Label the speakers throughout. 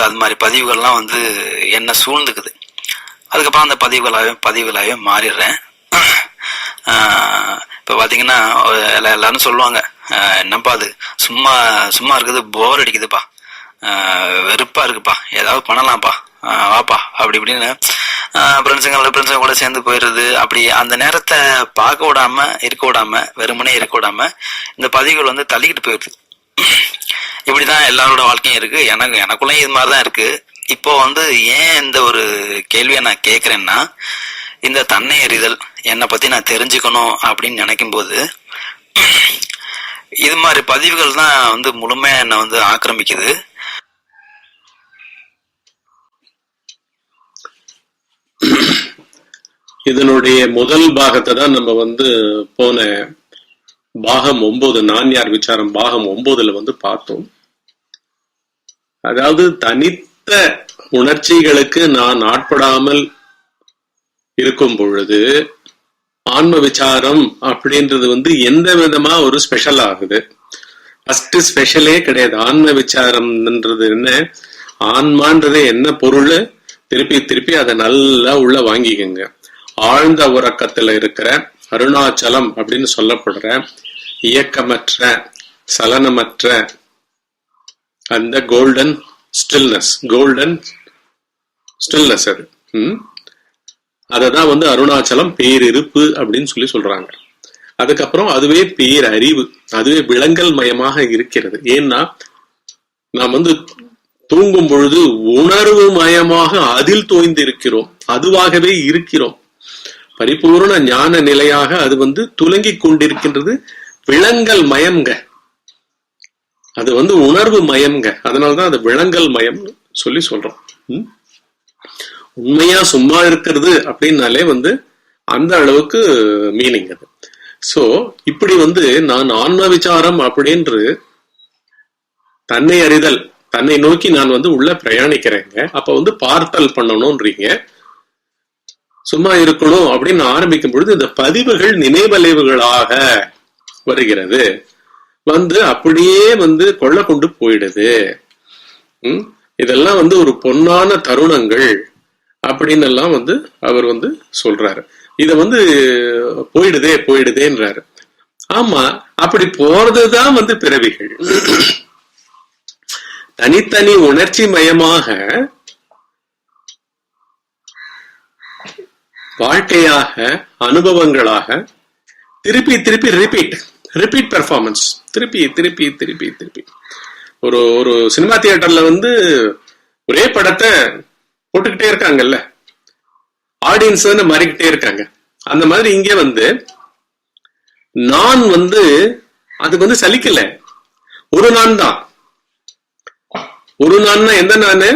Speaker 1: நேரத்தில் அது மாதிரி பதிவுகள்லாம் வந்து என்ன சூழ்ந்துக்குது. அதுக்கப்புறம் அந்த பதிவுகளாகவே பதிவுகளாகவே மாறிடுறேன். இப்போ பார்த்தீங்கன்னா எல்லா எல்லாரும் சொல்லுவாங்க என்னப்பா அது? சும்மா சும்மா இருக்குது போர் அடிக்குதுப்பா. வெறுப்பாக இருக்குப்பா. ஏதாவது பண்ணலாம்ப்பா. வாப்பா. அப்படி இப்படின்னு ஃப்ரெண்ட்ஸுங்களோட ஃப்ரெண்ட்ஸுங்க கூட சேர்ந்து போயிடுறது. அப்படி அந்த நேரத்தை பார்க்க விடாம இருக்க விடாம வெறுமனே இருக்க விடாம இந்த பதிவுகள் வந்து தள்ளிக்கிட்டு போயிடுது. இப்படிதான் எல்லாரோட வாழ்க்கையும் இருக்கு. எனக்கு எனக்குள்ளேயும் இது மாதிரி தான் இருக்கு. இப்போ வந்து ஏன் இந்த ஒரு கேள்வியை நான் கேட்குறேன்னா இந்த தன்னை அறிதல் என்னை பத்தி நான் தெரிஞ்சுக்கணும் அப்படின்னு நினைக்கும் போது இது மாதிரி பதிவுகள் தான் வந்து முழுமையா என்னை வந்து ஆக்கிரமிக்குது.
Speaker 2: இதனுடைய முதல் பாகத்தை தான் நம்ம வந்து போன பாகம் ஒன்பது நான்யார் விசாரம் பாகம் ஒன்பதுல வந்து பார்த்தோம். அதாவது தனித்த உணர்ச்சிகளுக்கு நான் ஆட்படாமல் இருக்கும் பொழுது ஆன்ம விசாரம் அப்படின்றது வந்து எந்த விதமா ஒரு ஸ்பெஷல் ஆகுது? ஃபர்ஸ்ட் ஸ்பெஷலே கிடையாது. ஆன்ம விசாரம்ன்றது என்ன? ஆன்மான்றது என்ன பொருள்? திருப்பி திருப்பி அதை நல்லா உள்ள வாங்கிக்கங்க. ஆழ்ந்த உறக்கத்துல இருக்கிற அருணாச்சலம் அப்படின்னு சொல்லப்படுற இயக்கமற்ற சலனமற்ற அந்த கோல்டன் ஸ்டில்னஸ் கோல்டன் ஸ்டில்னஸ் அது. அததான் வந்து அருணாச்சலம் பேரிருப்பு அப்படின்னு சொல்லி சொல்றாங்க. அதுக்கப்புறம் அதுவே பேரறிவு அதுவே விலங்கல் மயமாக இருக்கிறது. ஏன்னா நாம் வந்து தூங்கும் பொழுது உணர்வு மயமாக அதில் தோய்ந்து இருக்கிறோம் அதுவாகவே இருக்கிறோம். பரிபூர்ண ஞான நிலையாக அது வந்து துலங்கிக் கொண்டிருக்கின்றது விலங்கல் மயம்ங்க. அது வந்து உணர்வு மயம்ங்க. அதனாலதான் அது விலங்கல் மயம் சொல்லி சொல்றோம். உண்மையா சும்மா இருக்கிறது அப்படின்னாலே வந்து அந்த அளவுக்கு மீனிங் அது. சோ இப்படி வந்து நான் ஆன்ம விசாரம் அப்படின்று தன்னை அறிதல் தன்னை நோக்கி நான் வந்து உள்ள பிரயாணிக்கிறேங்க. அப்ப வந்து பார்த்தல் பண்ணணும்ன்றீங்க. சும்மா இருக்கணும் அப்படின்னு ஆரம்பிக்கும் பொழுது இந்த பதிவுகள் நினைவலைவுகளாக வருகிறது. வந்து அப்படியே வந்து கொள்ள கொண்டு போயிடுது. இதெல்லாம் வந்து ஒரு பொன்னான தருணங்கள் அப்படின்னு எல்லாம் வந்து அவர் வந்து சொல்றாரு. இத வந்து போயிடுதே போயிடுதேன்றாரு. ஆமா அப்படி போறதுதான் வந்து பிறவிகள். தனித்தனி உணர்ச்சி மயமாக வாழ்க்கையாக அனுபவங்களாக திருப்பி திருப்பி ரிப்பீட் ரிப்பீட் பெர்ஃபார்மன்ஸ் திருப்பி திருப்பி திருப்பி திருப்பி. ஒரு ஒரு சினிமா தியேட்டர்ல வந்து ஒரே படத்தை போட்டுக்கிட்டே இருக்காங்கல்ல. ஆடியன்ஸ் வந்து மாறிக்கிட்டே இருக்காங்க. அந்த மாதிரி இங்கே வந்து நான் வந்து அதுக்கு வந்து சலிக்கல. ஒரு நான் தான் ஒரு நான்னா எந்த நான்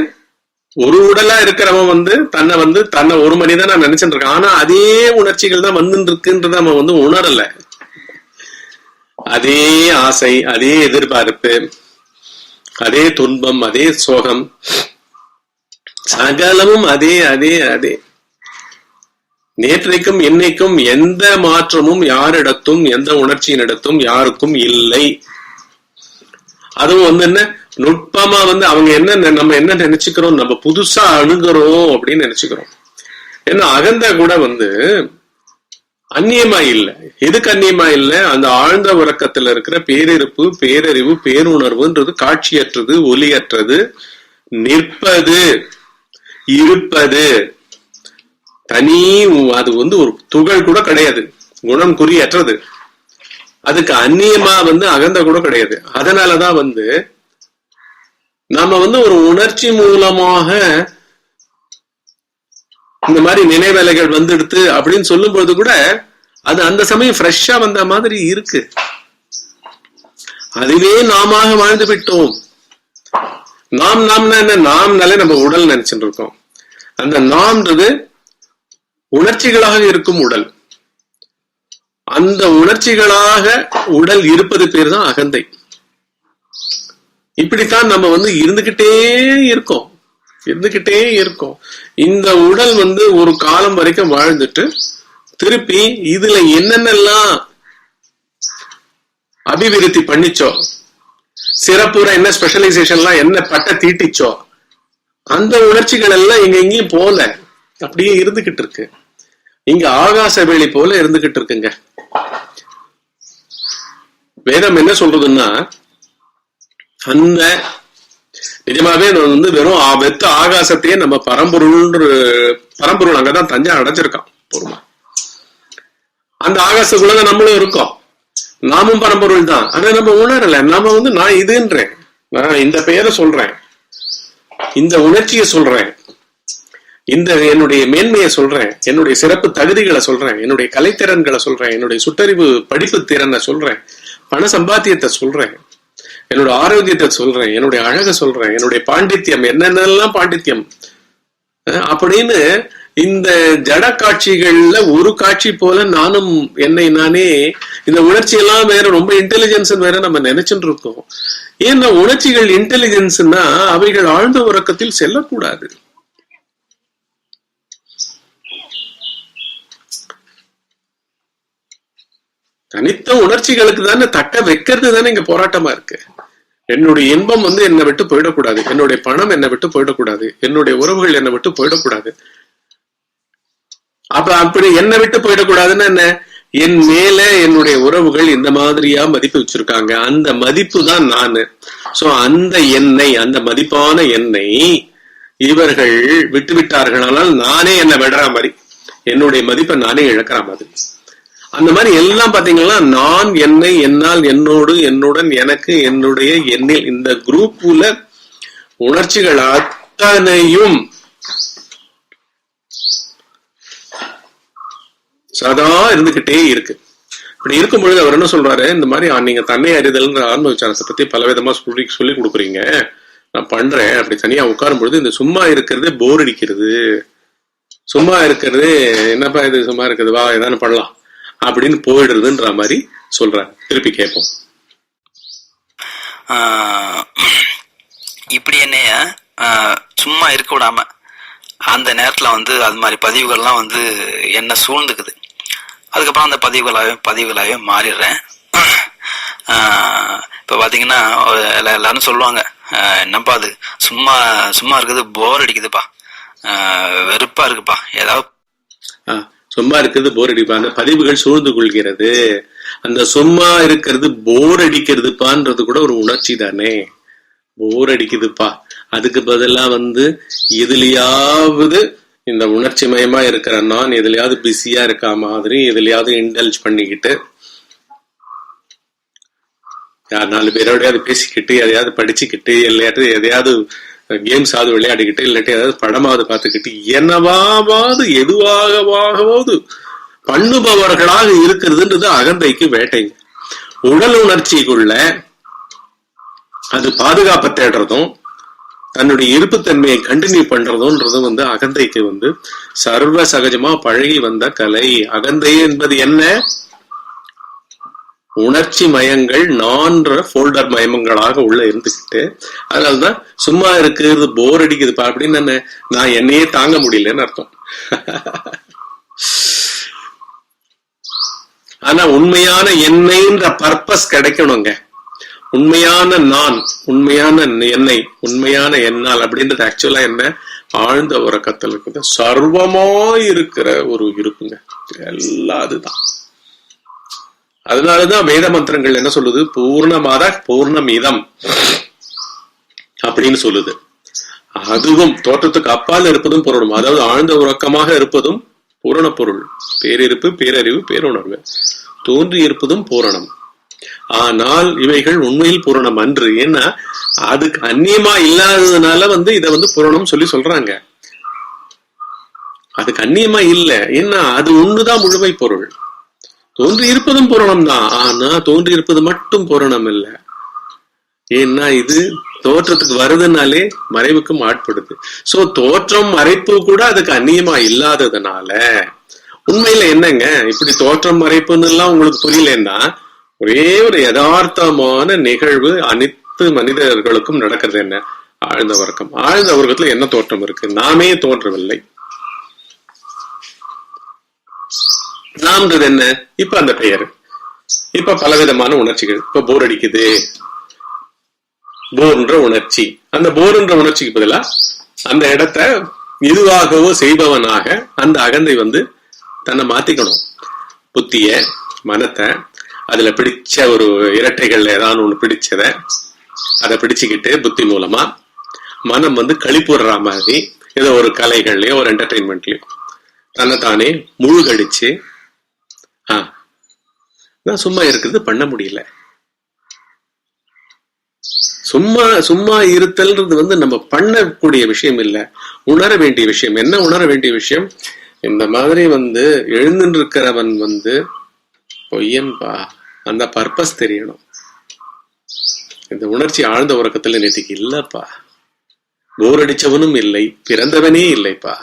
Speaker 2: ஒரு உடலா இருக்கிறவன் வந்து தன்னை வந்து தன்னை ஒரு மனிதன் நான் நினைச்சிட்டு இருக்கான் ஆனா அதே உணர்ச்சிகள் தான் வந்துட்டு இருக்குன்றத அவன் வந்து உணரல. அதே ஆசை அதே எதிர்பார்ப்பு அதே துன்பம் அதே சோகம் சகலமும் அதே அதே அதே. நேற்றைக்கும் இன்னைக்கும் எந்த மாற்றமும் யாரிடத்தும் எந்த உணர்ச்சியினிடத்தும் யாருக்கும் இல்லை. அதுவும் வந்து என்ன? நுட்பமா வந்து அவங்க என்ன நம்ம என்ன நினைச்சுக்கிறோம்? நம்ம புதுசா அணுகிறோம் அப்படின்னு நினைச்சுக்கிறோம். ஏன்னா அகந்த கூட வந்து அந்நியமா இல்லை. எதுக்கு அந்நியமா இல்லை? அந்த ஆழ்ந்த உறக்கத்துல இருக்கிற பேரிருப்பு பேரறிவு பேருணர்வுன்றது காட்சியற்றது ஒலியற்றது நிற்பது இருப்பது. தனி அது வந்து ஒரு துகள் கூட கிடையாது. குணம் குறியற்றது. அதுக்கு அந்நியமா வந்து அகந்த கூட கிடையாது. அதனாலதான் வந்து நாம வந்து ஒரு உணர்ச்சி மூலமாக இந்த மாதிரி நினைவேலைகள் வந்துடுத்து அப்படின்னு சொல்லும் பொழுது கூட அது அந்த சமயம் ஃப்ரெஷ்ஷா வந்த மாதிரி இருக்கு. அதுவே நாம வாழ்ந்து விட்டோம். நாம் நாம்னா என்ன? நாம்னாலே நம்ம உடல் நினைச்சுட்டு இருக்கோம். அந்த நாம்ன்றது உணர்ச்சிகளாக இருக்கும் உடல். அந்த உணர்ச்சிகளாக உடல் இருப்பது பேர் தான் அகந்தை. இப்படித்தான் நம்ம வந்து இருந்துகிட்டே இருக்கோம். இருந்துகிட்டே இருக்கோம். இந்த உடல் வந்து ஒரு காலம் வரைக்கும் வாழ்ந்துட்டு திருப்பி இதுல என்னென்னலாம் அபிவிருத்தி பண்ணிச்சோ சிறப்புற என்ன ஸ்பெஷலைசேஷன்லாம் என்ன பட்ட தீட்டிச்சோ அந்த உணர்ச்சிகள் எல்லாம் இங்க எங்கேயும் போல அப்படியே இருந்துகிட்டு இருக்கு. இங்க ஆகாச வேலி போல இருந்துகிட்டு இருக்குங்க. வேதம் என்ன சொல்றதுன்னா அந்த நிஜமாவே வந்து வெறும் வெத்த ஆகாசத்தையே நம்ம பரம்பொருள்ன்ற பரம்பொருள் அங்கதான் தஞ்சை அடைச்சிருக்கான் பொறுமா. அந்த ஆகாசத்துக்குள்ளதான் நம்மளும் இருக்கோம். நாமும் பரம்பொருள் தான். ஆனா நம்ம உணரல. நாம வந்து நான் இதுன்றேன். நான் இந்த பெயரை சொல்றேன். இந்த உணர்ச்சியை சொல்றேன். இந்த என்னுடைய மேன்மையை சொல்றேன் என்னுடைய சிறப்பு தகுதிகளை சொல்றேன் என்னுடைய கலைத்திறன்களை சொல்றேன் என்னுடைய சுட்டறிவு படிப்பு திறனை சொல்றேன் பண சம்பாத்தியத்தை சொல்றேன் என்னோட ஆரோக்கியத்தை சொல்றேன் என்னுடைய அழகை சொல்றேன் என்னுடைய பாண்டித்யம் என்னென்னலாம் பாண்டித்யம். அப்படின்னு இந்த ஜட காட்சிகள்ல ஒரு காட்சி போல நானும் என்னை நானே இந்த உணர்ச்சி எல்லாம் வேற ரொம்ப இன்டெலிஜென்ஸ் வேற நம்ம நினைச்சுட்டு இருக்கோம். ஏன்னா உணர்ச்சிகள் இன்டெலிஜென்ஸ்னா அவைகள் ஆழ்ந்த உறக்கத்தில் செல்லக்கூடாது. தனித்த உணர்ச்சிகளுக்கு தானே தட்ட வைக்கிறது தானே இங்க போராட்டமா இருக்கு. என்னுடைய இன்பம் வந்து என்னை விட்டு போயிடக்கூடாது. என்னுடைய பணம் என்னை விட்டு போயிடக்கூடாது. என்னுடைய உறவுகள் என்னை விட்டு போயிடக்கூடாது. அப்ப அப்படி என்னை விட்டு போயிடக்கூடாதுன்னா என்ன? என் மேல என்னுடைய உறவுகள் இந்த மாதிரியா மதிப்பு வச்சிருக்காங்க. அந்த மதிப்பு தான் நானு. சோ அந்த எண்ணெய் அந்த மதிப்பான எண்ணெய் இவர்கள் விட்டு விட்டார்களானால் நானே என்னை விடுற மாதிரி. என்னுடைய மதிப்பை நானே இழக்கிற மாதிரி. அந்த மாதிரி எல்லாம் பாத்தீங்கன்னா நான் என்னை என்னால் என்னோடு என்னுடன் எனக்கு என்னுடைய எண்ணில் இந்த குரூப்ல உணர்ச்சிகள் அத்தனையும் சதா இருந்துகிட்டே இருக்கு. இப்படி இருக்கும் பொழுது அவர் என்ன சொல்றாரு? இந்த மாதிரி நீங்க தன்னை அறிதல்ன்ற ஆன்ம விசாரத்தை பத்தி பல விதமா சொல்லி சொல்லி கொடுக்குறீங்க. நான் பண்றேன். அப்படி தனியா உட்காரும் பொழுது இந்த சும்மா இருக்கிறது போர் அடிக்கிறது. சும்மா இருக்கிறது என்னப்பா இது சும்மா இருக்குது? வா ஏதானு பண்ணலாம். அப்படின்னு போயிடுறதுன்ற மாதிரி சொல்றாரு திருப்பி கேட்போம்.
Speaker 1: இப்படி என்னைய சும்மா இருக்க விடாம அந்த நேரத்துல வந்து அது மாதிரி பதிவுகள்லாம் வந்து என்ன சூழ்ந்துக்குது. அதுக்கப்புறம் அந்த பதிவுகளாகவே பதிவுகளாகவே மாறிடுறேன். இப்ப பாத்தீங்கன்னா எல்லா- எல்லாரும் சொல்லுவாங்க என்னப்பா அது? சும்மா சும்மா இருக்குது போர் அடிக்குதுப்பா. வெறுப்பா இருக்குப்பா. ஏதாவது
Speaker 2: சும்மா இருக்கிறது போர் அடிப்பா. பதிவுகள் சூழ்ந்து கொள்கிறது. அந்த சும்மா இருக்கிறது போர் அடிக்கிறதுப்பான்றது கூட ஒரு உணர்ச்சி தானே. போர் அடிக்குதுப்பா. அதுக்கு பதிலா வந்து எதுலயாவது இந்த உணர்ச்சி மயமா இருக்கிற நான் எதுலயாவது பிஸியா இருக்க மாதிரி எதுலயாவது இன்டல்ஜ் பண்ணிக்கிட்டு யார் நாலு பேரோடையாவது பேசிக்கிட்டு எதையாவது படிச்சுக்கிட்டு இல்லையாட்டு எதையாவது கேம்ஸ் ஆகுது விளையாடிக்கிட்டு இல்லாட்டி ஏதாவது படமாவது பார்த்துக்கிட்டு என்னவாவது எதுவாகவாகவாவது பண்ணுபவர்களாக இருக்கிறதுன்றது அகந்தைக்கு வேட்டைங்க உடல் உணர்ச்சிக்குள்ள அது பாதுகாப்பை தேடுறதும் தன்னுடைய இருப்புத்தன்மையை கண்டினியூ பண்றதும்ன்றது வந்து அகந்தைக்கு வந்து சர்வ சகஜமா பழகி வந்த கலை. அகந்தை என்பது என்ன? உணர்ச்சி மயங்கள் நான்ற ஃபோல்டர் மயமங்களாக உள்ள இருந்துக்கிட்டு அதனாலதான் சும்மா இருக்கிறது போர் அடிக்குதுப்பா அப்படின்னு நான் என்னையே தாங்க முடியலன்னு அர்த்தம். ஆனா உண்மையான என்னைன்ற பர்பஸ் கிடைக்கணுங்க. உண்மையான நான் உண்மையான என்னை உண்மையான என்னால் அப்படின்றது ஆக்சுவலா என்ன? ஆழ்ந்த உறக்கத்தில் இருக்குது. சர்வமா இருக்கிற ஒரு இருப்புங்க. எல்லாம் அதுதான். அதனாலதான் வேத மந்திரங்கள் என்ன சொல்லுது? பூர்ணமாத பூர்ணமிதம் அப்படின்னு சொல்லுது. அதுவும் தோற்றத்துக்கு அப்பால் இருப்பதும் பொருளும். அதாவது ஆழ்ந்த உறக்கமாக இருப்பதும் பூரண பொருள் பேரிருப்பு பேரறிவு பேருணர்வு. தோன்றி இருப்பதும் பூரணம். ஆனால் இவைகள் உண்மையில் பூரணம் அன்று. ஏன்னா அதுக்கு அந்நியமா இல்லாததுனால வந்து இதை வந்து பூரணம் சொல்லி சொல்றாங்க. அதுக்கு அந்நியமா இல்ல. ஏன்னா அது ஒண்ணுதான் முழுமை பொருள். தோன்றி இருப்பதும் பூரணம் தான் ஆனா தோன்றி இருப்பது மட்டும் பூரணம் இல்ல ஏன்னா இது தோற்றத்துக்கு வருதுனாலே மறைவுக்கும் ஆட்படுது. சோ தோற்றம் மறைப்பு கூட அதுக்கு அந்நியமா இல்லாததுனால உண்மையில என்னங்க? இப்படி தோற்றம் மறைப்புன்னு எல்லாம் உங்களுக்கு புரியலன்னா ஒரே ஒரு யதார்த்தமான நிகழ்வு அனைத்து மனிதர்களுக்கும் நடக்கிறது என்ன? ஆழ்ந்த வர்க்கம் ஆழ்ந்த வர்க்கத்துல என்ன தோற்றம் இருக்கு? நாமே தோன்றவில்லை. நாம்ன்றது என்ன? இப்ப அந்த பெயர். இப்ப பலவிதமான உணர்ச்சிகள். இப்ப போர் அடிக்குது. போர்ன்ற உணர்ச்சி. அந்த போர்ன்ற உணர்ச்சிக்கு பதிலா அந்த இடத்த இதுவாகவோ செய்பவனாக அந்த அகந்தை வந்து தன்னை மாத்திக்கணும். புத்திய மனத்தை அதுல பிடிச்ச ஒரு இரட்டைகள்ல ஏதாவது ஒண்ணு பிடிச்சத அதை பிடிச்சுக்கிட்டு புத்தி மூலமா மனம் வந்து கழிப்புடுற மாதிரி ஏதோ ஒரு கலைகள்லயோ ஒரு என்டர்டைன்மெண்ட்லயோ தன்னைத்தானே முழுகடிச்சு நான் சும்மா இருக்கிறது பண்ண முடியல. சும்மா சும்மா இருத்தல்ன்றது வந்து நம்ம பண்ணக்கூடிய விஷயம் இல்ல. உணர வேண்டிய விஷயம். என்ன உணர வேண்டிய விஷயம்? இந்த மாதிரி வந்து எழுந்துட்டு இருக்கிறவன் வந்து பொய்யன்பா? அந்த பர்பஸ் தெரியணும். இந்த உணர்ச்சி ஆழ்ந்த உறக்கத்துல நேற்றுக்கு இல்லப்பா. போர் அடிச்சவனும் இல்லை பிறந்தவனே இல்லைப்பா.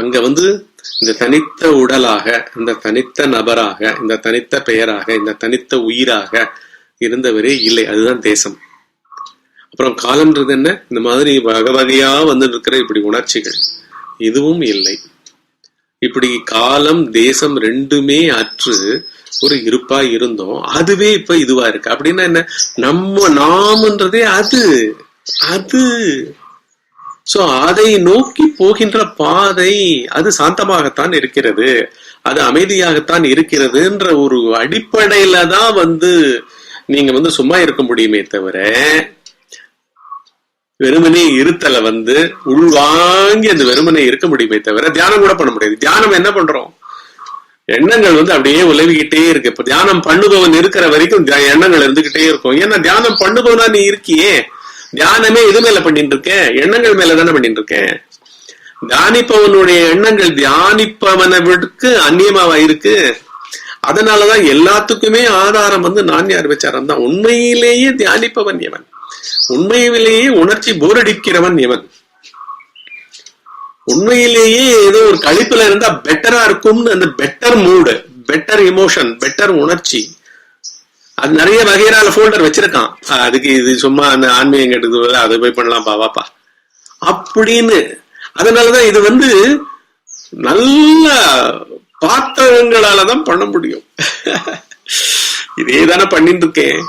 Speaker 2: அங்க வந்து இந்த தனித்த உடலாக இந்த தனித்த நபராக இந்த தனித்த பெயராக இந்த தனித்த உயிராக இருந்தவரே இல்லை. அதுதான் தேசம். அப்புறம் காலம்ன்றது என்ன? இந்த மாதிரி வகை வகையா வந்து இருக்கிற இப்படி உணர்ச்சிகள். இதுவும் இல்லை. இப்படி காலம் தேசம் ரெண்டுமே அற்று ஒரு இருப்பா இருந்தோம். அதுவே இப்ப இதுவா இருக்கு. அப்படின்னா என்ன? நம்ம நாமன்றதே அது. அது. சோ அதை நோக்கி போகின்ற பாதை அது சாந்தமாகத்தான் இருக்கிறது. அது அமைதியாகத்தான் இருக்கிறதுன்ற ஒரு அடிப்படையில தான் வந்து நீங்க வந்து சும்மா இருக்க முடியுமே தவிர வெறுமனே இருத்தல வந்து உள்வாங்கி அந்த வெறுமனே இருக்க முடியுமே தவிர தியானம் கூட பண்ண முடியாது. தியானம் என்ன பண்றோம்? எண்ணங்கள் வந்து அப்படியே உலவிக்கிட்டே இருக்கு. இப்ப தியானம் பண்ணுபவன் இருக்கிற வரைக்கும் தியா- எண்ணங்கள் இருந்துகிட்டே இருக்கும். ஏன்னா தியானம் பண்ணுபவனா நீ இருக்கியே. தியானமே எது மேல பண்ணிட்டு இருக்கேன் எண்ணங்கள் மேல தானே பண்ணிட்டு இருக்கேன் தியானிப்பவனுடைய எண்ணங்கள் தியானிப்பவனவிற்கு அந்நியமாவா இருக்கு? அதனாலதான் எல்லாத்துக்குமே ஆதாரம் வந்து நான் யார் விசாரம் தான். உண்மையிலேயே தியானிப்பவன் எவன் உண்மையிலேயே உணர்ச்சி போரடிக்கிறவன் எவன் உண்மையிலேயே ஏதோ ஒரு கழிப்புல இருந்தா பெட்டரா இருக்கும்னு அந்த better mood better emotion better உணர்ச்சி. அது நிறைய வகையினால ஃபோல்டர் வச்சிருக்கான். அதுக்கு இது சும்மா அந்த ஆன்மீகம் கேட்டது அதை போய் பண்ணலாம் பாவாப்பா அப்படின்னு. அதனாலதான் இது வந்து நல்ல பார்த்தவங்களாலதான் பண்ண முடியும். இதே தானே பண்ணிட்டு இருக்கேன்.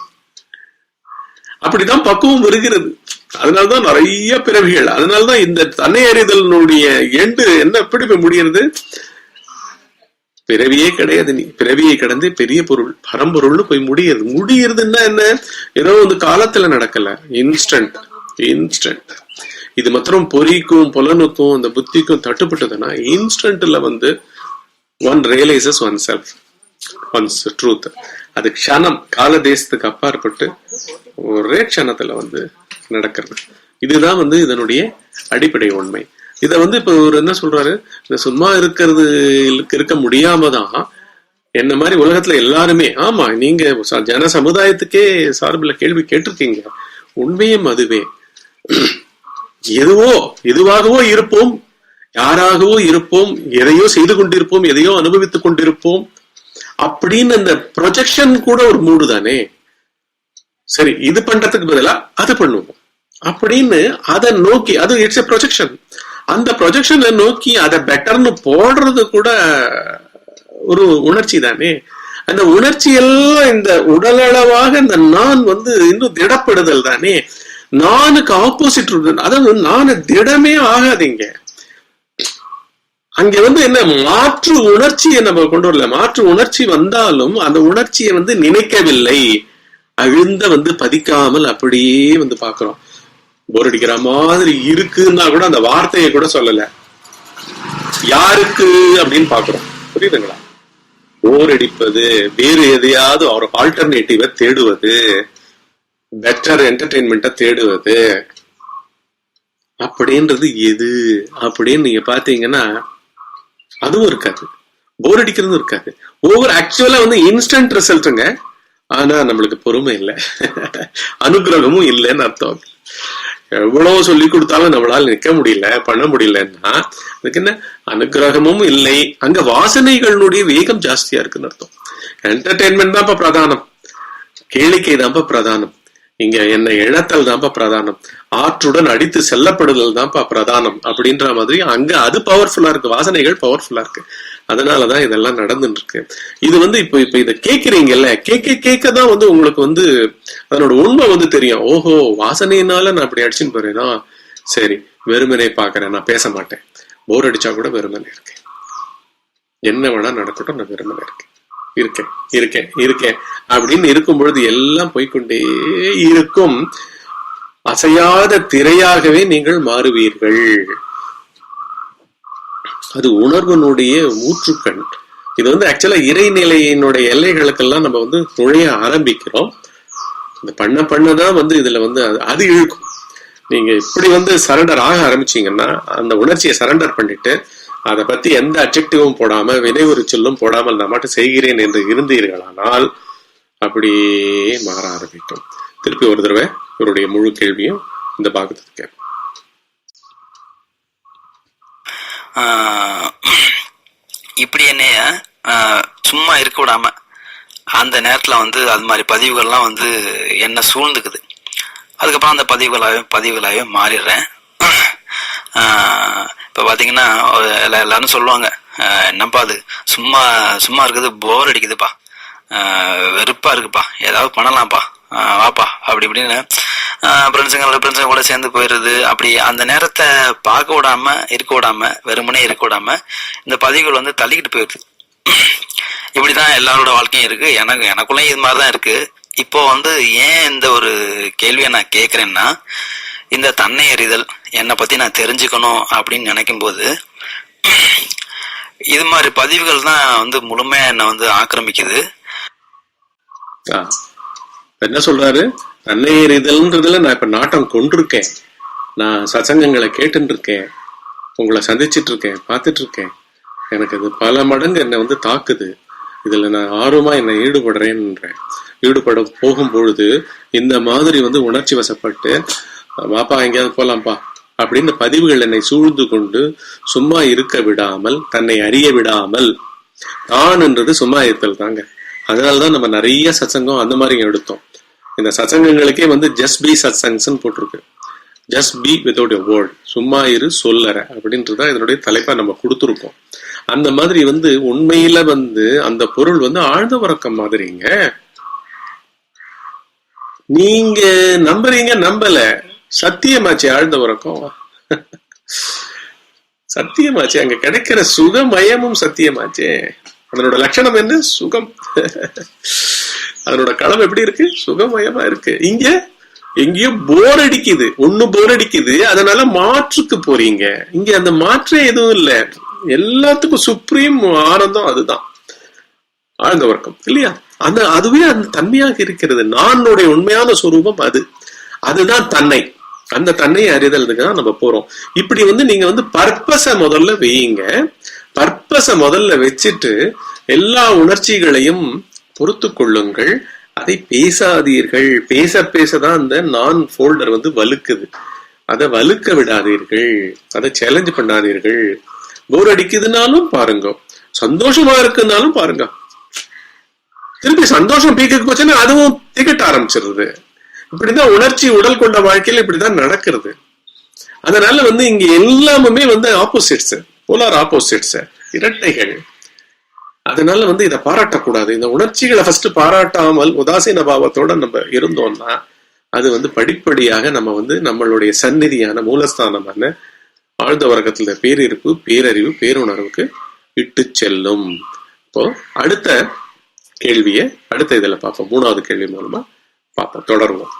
Speaker 2: அப்படிதான் பக்குவம் வருகிறது. அதனாலதான் நிறைய பிறவிகள். அதனாலதான் இந்த தன்னை அறிதலினுடைய எண்டு என்ன எப்படி போய் முடியறது பிறவியே கிடையாது. நீ பிறவியை கடந்து பெரிய பொருள் பரம்பொருள்னு போய் முடியுது முடியறதுன்னா என்ன? ஏதோ வந்து காலத்துல நடக்கல. இன்ஸ்டன்ட் இன்ஸ்டன்ட் இது மாத்திரம் பொறிக்கும் புலனுக்கும் அந்த புத்திக்கும் தட்டுப்பட்டதுன்னா இன்ஸ்டன்ட்ல வந்து one realises oneself one's truth அது க்ஷணம் கால தேசத்துக்கு அப்பாற்பட்டு ஒரே க்ஷணத்துல வந்து நடக்கிறது. இதுதான் வந்து இதனுடைய அடிப்படை உண்மை. இத வந்து இப்ப இவர் என்ன சொல்றாரு? இந்த சும்மா இருக்கிறது இருக்க முடியாம தான் என்ன மாதிரி உலகத்துல எல்லாருமே ஆமா நீங்க ஜன சமுதாயத்துக்கே சார்பில் கேள்வி கேட்டிருக்கீங்க. உண்மையும் அதுவே. எதுவோ எதுவாகவோ இருப்போம் யாராகவோ இருப்போம் எதையோ செய்து கொண்டிருப்போம் எதையோ அனுபவித்துக் கொண்டிருப்போம். அப்படின்னு அந்த ப்ரொஜெக்ஷன் கூட ஒரு மூடு தானே. சரி இது பண்றதுக்கு பதிலா அது பண்ணுவோம். அப்படின்னு அதை நோக்கி அது இட்ஸ் எ ப்ரொஜெக்ஷன் அந்த ப்ரொஜெக்ஷனை நோக்கி அதை பெட்டர்னு போடுறது கூட ஒரு உணர்ச்சி தானே? அந்த உணர்ச்சி எல்லாம் இந்த உடலளவாக இந்த நான் வந்து இன்னும் திடப்படுதல் தானே? நானுக்கு ஆப்போசிட் அதாவது நான் திடமே ஆகாதீங்க. அங்க வந்து என்ன மாற்று உணர்ச்சியை நம்ம கொண்டு வரல. மாற்று உணர்ச்சி வந்தாலும் அந்த உணர்ச்சியை வந்து நினைக்கவில்லை. அழுந்த வந்து பதிக்காமல் அப்படியே வந்து பாக்குறோம் போர் அடிக்கிற மாதிரி இருக்குன்னா கூட அந்த வார்த்தையை கூட சொல்லல. யாருக்கு அப்படின்னு பாக்குறோம் புரியுதுங்களா? போர் அடிப்பது வேறு எதையாவது ஒரு ஆல்டர்னேட்டிவ தேடுவது பெட்டர் என்டர்டெயின்மெண்ட்டை தேடுவது அப்படின்றது எது? அப்படின்னு நீங்க பாத்தீங்கன்னா அதுவும் இருக்காது. போர் அடிக்கிறதும் இருக்காது. ஒவ்வொரு ஆக்சுவலா வந்து இன்ஸ்டன்ட் ரிசல்ட்டுங்க ஆனா நம்மளுக்கு பொறுமை இல்லை. அனுகிரகமும் இல்லைன்னு அர்த்தம். எவ்வளவு சொல்லி கொடுத்தாலும் நம்மளால நிக்க முடியல பண்ண முடியலன்னா அதுக்கு என்ன? அனுகிரகமும் இல்லை. அங்க வாசனைகளுடைய வேகம் ஜாஸ்தியா இருக்குன்னு அர்த்தம். என்டர்டெயின்மெண்ட் தான்ப்பா பிரதானம். கேளிக்கை தான்ப்பா பிரதானம். இங்க என்ன இழத்தல் தான்ப்பா பிரதானம். ஆற்றுடன் அடித்து செல்லப்படுதல் தான்ப்பா பிரதானம் அப்படின்ற மாதிரி அங்க அது பவர்ஃபுல்லா இருக்கு. வாசனைகள் பவர்ஃபுல்லா இருக்கு. அதனாலதான் இதெல்லாம் நடந்துட்டு இருக்கு இது வந்து இப்ப இப்ப இத கேக்குறீங்கல்ல கேட்க கேட்க தான் வந்து உங்களுக்கு வந்து அதனோட உண்மை வந்து தெரியும். ஓஹோ வாசனையினால நான் அப்படி அடிச்சுன்னு போறேனா? சரி வெறுமனே பாக்குறேன் நான் பேச மாட்டேன். போர் அடிச்சா கூட வெறுமனே இருக்கேன். என்ன வேணா நடக்கட்டும் நான் வெறுமனே இருக்கேன். இருக்கேன் இருக்கேன் இருக்கேன். அப்படின்னு இருக்கும் பொழுது எல்லாம் போய்க்கொண்டே இருக்கும். அசையாத திரையாகவே நீங்கள் மாறுவீர்கள். அது உணர்வனுடைய ஊற்றுக்கண். இது வந்து ஆக்சுவலா இறைநிலையினுடைய எல்லைகளுக்கெல்லாம் நம்ம வந்து நுழைய ஆரம்பிக்கிறோம். இந்த பண்ண பண்ணதான் வந்து இதுல வந்து அது- அது இழுக்கும். நீங்க இப்படி வந்து சரண்டர் ஆக ஆரம்பிச்சீங்கன்னா அந்த உணர்ச்சியை சரண்டர் பண்ணிட்டு அதை பத்தி எந்த அப்ஜெக்டிவும் போடாம வினைவுறு சொல்லும் போடாமல் நான் மட்டும் செய்கிறேன் என்று இருந்தீர்களானால் அப்படியே மாற ஆரம்பிக்கும். திருப்பி ஒரு தடவை இவருடைய முழு கேள்வியும் இந்த பாகத்துக்கு கேட்போம்.
Speaker 1: ஆஹ் இப்படி என்னைய சும்மா இருக்க விடாம அந்த நேரத்தில் வந்து அது மாதிரி பதிவுகள்லாம் வந்து என்ன சூழ்ந்துக்குது. அதுக்கப்புறம் அந்த பதிவுகளாகவே பதிவுகளாகவே மாறிடுறேன். இப்போ பார்த்தீங்கன்னா எல்லா- எல்லாரும் சொல்லுவாங்க என்னப்பா அது? சும்மா சும்மா இருக்குது போர் அடிக்குதுப்பா. வெறுப்பாக இருக்குப்பா. ஏதாவது பண்ணலாம்ப்பா. வாப்பா அப்படி இப்படின்னு ஃப்ரெண்ட்ஸுங்களோட ஃப்ரெண்ட்ஸுங்க கூட சேர்ந்து போயிடுது அப்படி அந்த நேரத்தை பார்க்க விடாம இருக்க விடாம வெறுமனே இருக்க விடாம இந்த பதிவுகள் வந்து தள்ளிக்கிட்டு போயிடுது. இப்படிதான் எல்லாரோட வாழ்க்கையும் இருக்கு. எனக்கு எனக்குள்ளேயும் இது மாதிரி தான் இருக்கு. இப்போ வந்து ஏன் இந்த ஒரு கேள்வியை நான் கேட்கறேன்னா இந்த தன்னை அறிதல் என்னை பத்தி நான் தெரிஞ்சுக்கணும் அப்படின்னு நினைக்கும் போது இது மாதிரி பதிவுகள் தான் வந்து முழுமையா என்னை வந்து ஆக்கிரமிக்குது.
Speaker 2: ஆ. என்ன சொல்றாரு? தன்னை எறிதல்ன்றதுல நான் இப்ப நாட்டம் கொண்டிருக்கேன். நான் சசங்கங்களை கேட்டுட்டு இருக்கேன் உங்களை சந்திச்சிட்டு இருக்கேன் பார்த்துட்டு இருக்கேன் எனக்கு இது பல மடங்கு என்னை வந்து தாக்குது. இதுல நான் ஆர்வமா என்னை ஈடுபடுறேன்றேன் ஈடுபட போகும் பொழுது இந்த மாதிரி வந்து உணர்ச்சி வசப்பட்டு வாப்பா எங்கேயாவது போலாம்ப்பா அப்படின்னு பதிவுகள் என்னை சூழ்ந்து கொண்டு சும்மா இருக்க விடாமல் தன்னை அறிய விடாமல் நான் என்றது சும்மா இருத்தல் தாங்க. அதனாலதான் நம்ம நிறைய சசங்கம் அந்த மாதிரி எடுத்தோம். இந்த சத்சங்கங்களுக்கே வந்து ஜஸ்ட் பி சத்சங்ஸ்ன்னு போட்டிருக்கு. Just be without a word சும்மா இரு சொல்லற அப்படின்றத இதனுடைய தலைப்பா நம்ம கொடுத்துருக்கோம். அந்த மாதிரி வந்து உண்மையில வந்து அந்த பொருள் வந்து ஆழ்ந்த உறக்கம் மாதிரிங்க நீங்க நம்புறீங்க நம்பல. சத்தியமாச்சு ஆழ்ந்த உறக்கம். சத்தியமாச்சு அங்க கிடைக்கிற சுகமயமும் சத்தியமாச்சே. அதனோட லட்சணம் என்ன? சுகம். அதனோட களம் எப்படி இருக்கு? சுகமயமா இருக்கு. இங்க எங்கேயோ போர் அடிக்குது. ஒண்ணு போர் அடிக்குது. அதனால மாற்றுக்கு போறீங்க. இங்க அந்த மாற்றம் எதுவும் இல்ல. எல்லாத்துக்கும் சுப்ரீம் ஆனந்தம் அதுதான். ஆழ்ந்த வர்க்கம் இல்லையா? அந்த அதுவே அந்த தன்மையாக இருக்கிறது. நானுடைய உண்மையான சொரூபம் அது. அதுதான் தன்னை. அந்த தன்னை அறிதலுக்கு தான் நம்ம போறோம். இப்படி வந்து நீங்க வந்து பர்பஸ முதல்ல வையுங்க. பர்பஸ முதல்ல வச்சுட்டு எல்லா உணர்ச்சிகளையும் பொறுத்து கொள்ளுங்கள் அதை பேசாதீர்கள். பேச பேசதான் அந்த நான் ஃபோல்டர் வந்து வலுக்குது அதை வலுக்க விடாதீர்கள். அதை சேலஞ்ச் பண்ணாதீர்கள். போர் அடிக்குதுனாலும் பாருங்க. சந்தோஷமா இருக்குனாலும் பாருங்க. திருப்பி சந்தோஷம் பீக்குக்கு போச்சுன்னா அதுவும் திகட்ட ஆரம்பிச்சிருது. இப்படிதான் உணர்ச்சி உடல் கொண்ட வாழ்க்கையில இப்படிதான் நடக்கிறது. அதனால வந்து இங்க எல்லாமே வந்து ஆப்போசிட்ஸ் போலார் ஆப்போசிட்ஸ் இரட்டைகள். அதனால வந்து இதை பாராட்டக்கூடாது. இந்த உணர்ச்சிகளை ஃபர்ஸ்ட் பாராட்டாமல் உதாசீன பாவத்தோட நம்ம இருந்தோம்னா அது வந்து படிப்படியாக நம்ம வந்து நம்மளுடைய சந்நிதியான மூலஸ்தானமான ஆழ்ந்த வர்க்கத்துல பேரிருப்பு பேரறிவு பேருணர்வுக்கு இட்டு செல்லும். இப்போ அடுத்த கேள்வியை அடுத்த இதுல பார்ப்போம். மூணாவது கேள்வி மூலமா பார்ப்போம். தொடருவோம்.